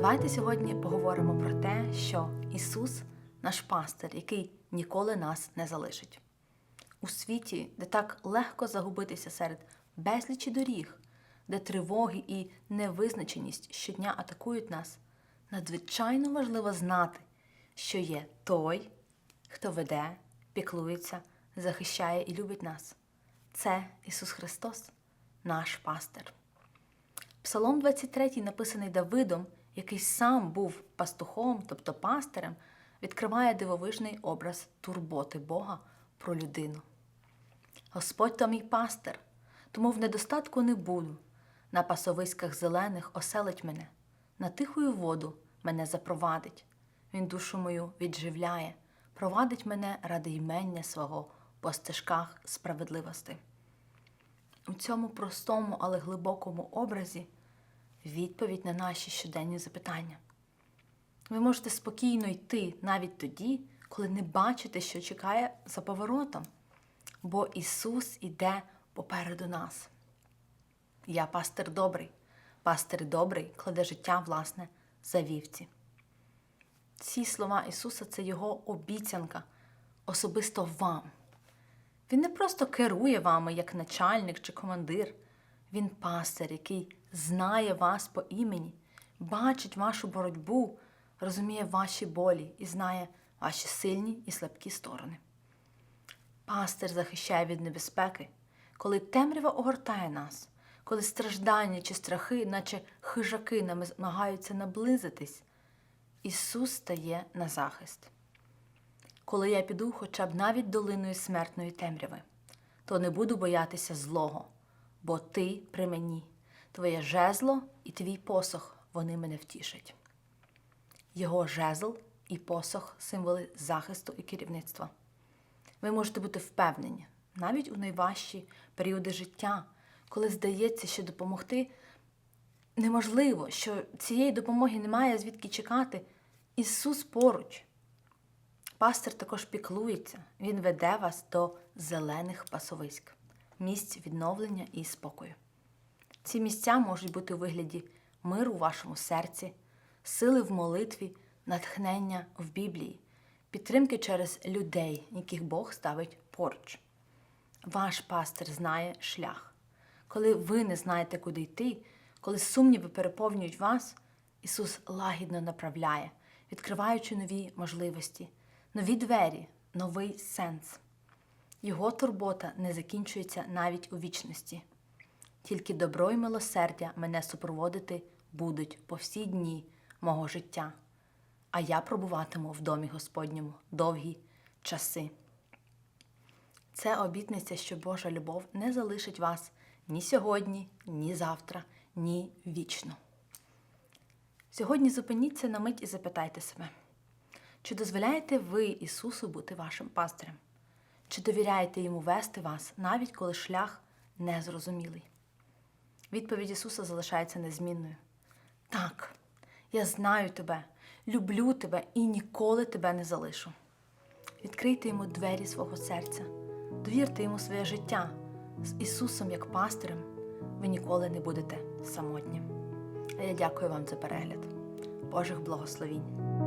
Давайте сьогодні поговоримо про те, що Ісус наш пастир, який ніколи нас не залишить. У світі, де так легко загубитися серед безлічі доріг, де тривоги і невизначеність щодня атакують нас, надзвичайно важливо знати, що є той, хто веде, піклується, захищає і любить нас. Це Ісус Христос, наш пастир. Псалом 23, написаний Давидом, який сам був пастухом, тобто пастирем, відкриває дивовижний образ турботи Бога про людину. Господь то мій пастир, тому в недостатку не буду. На пасовиськах зелених оселить мене, на тихую воду мене запровадить. Він душу мою відживляє, провадить мене ради ймення свого по стежках справедливости. У цьому простому, але глибокому образі відповідь на наші щоденні запитання. Ви можете спокійно йти навіть тоді, коли не бачите, що чекає за поворотом, бо Ісус іде попереду нас. Я пастир добрий, пастир добрий кладе життя, власне, за вівці. Ці слова Ісуса це Його обіцянка особисто вам. Він не просто керує вами як начальник чи командир, він пастир, який знає вас по імені, бачить вашу боротьбу, розуміє ваші болі і знає ваші сильні і слабкі сторони. Пастир захищає від небезпеки, коли темрява огортає нас, коли страждання чи страхи, наче хижаки, намагаються наблизитись, Ісус стає на захист. Коли я піду хоча б навіть долиною смертної темряви, то не буду боятися злого, бо ти при мені, твоє жезло і твій посох вони мене втішать. Його жезл і посох символи захисту і керівництва. Ви можете бути впевнені, навіть у найважчі періоди життя, коли здається, що допомогти неможливо, що цієї допомоги немає звідки чекати. Ісус поруч. Пастир також піклується, Він веде вас до зелених пасовиськ, місць відновлення і спокою. Ці місця можуть бути у вигляді миру у вашому серці, сили в молитві, натхнення в Біблії, підтримки через людей, яких Бог ставить поруч. Ваш пастир знає шлях. Коли ви не знаєте, куди йти, коли сумніви переповнюють вас, Ісус лагідно направляє, відкриваючи нові можливості, нові двері, новий сенс. Його турбота не закінчується навіть у вічності. Тільки добро й милосердя мене супроводити будуть по всі дні мого життя, а я пробуватиму в домі Господньому довгі часи. Це обітниця, що Божа любов не залишить вас ні сьогодні, ні завтра, ні вічно. Сьогодні зупиніться на мить і запитайте себе, чи дозволяєте ви Ісусу бути вашим пастирем? Чи довіряєте йому вести вас, навіть коли шлях незрозумілий? Відповідь Ісуса залишається незмінною. Так, я знаю тебе, люблю тебе і ніколи тебе не залишу. Відкрийте йому двері свого серця, довірте йому своє життя. З Ісусом як пастирем ви ніколи не будете самотні. А я дякую вам за перегляд. Божих благословінь!